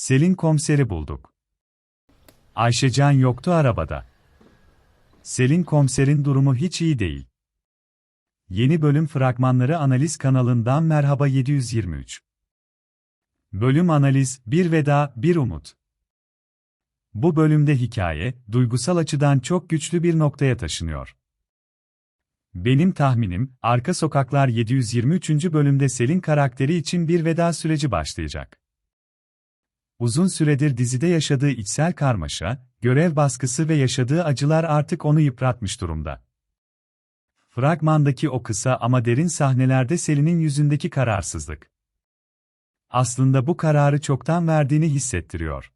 Selin komiseri bulduk. Ayşecan yoktu arabada. Selin komiserin durumu hiç iyi değil. Yeni bölüm fragmanları analiz kanalından Merhaba 723. Bölüm analiz, bir veda, bir umut. Bu bölümde hikaye, duygusal açıdan çok güçlü bir noktaya taşınıyor. Benim tahminim, Arka Sokaklar 723. bölümde Selin karakteri için bir veda süreci başlayacak. Uzun süredir dizide yaşadığı içsel karmaşa, görev baskısı ve yaşadığı acılar artık onu yıpratmış durumda. Fragmandaki o kısa ama derin sahnelerde Selin'in yüzündeki kararsızlık. Aslında bu kararı çoktan verdiğini hissettiriyor.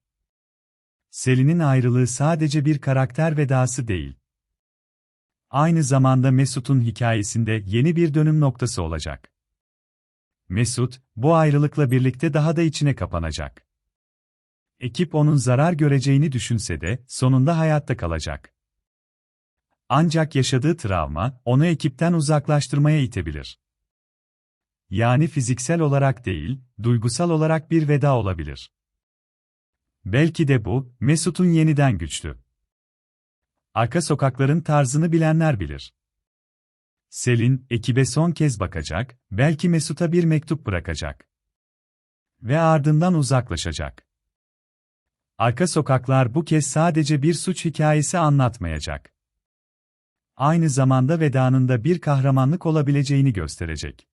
Selin'in ayrılığı sadece bir karakter vedası değil. Aynı zamanda Mesut'un hikayesinde yeni bir dönüm noktası olacak. Mesut, bu ayrılıkla birlikte daha da içine kapanacak. Ekip onun zarar göreceğini düşünse de sonunda hayatta kalacak. Ancak yaşadığı travma onu ekipten uzaklaştırmaya itebilir. Yani fiziksel olarak değil, duygusal olarak bir veda olabilir. Belki de bu, Mesut'un yeniden güçlü. Arka sokakların tarzını bilenler bilir. Selin, ekibe son kez bakacak, belki Mesut'a bir mektup bırakacak. Ve ardından uzaklaşacak. Arka sokaklar bu kez sadece bir suç hikayesi anlatmayacak. Aynı zamanda vedanın da bir kahramanlık olabileceğini gösterecek.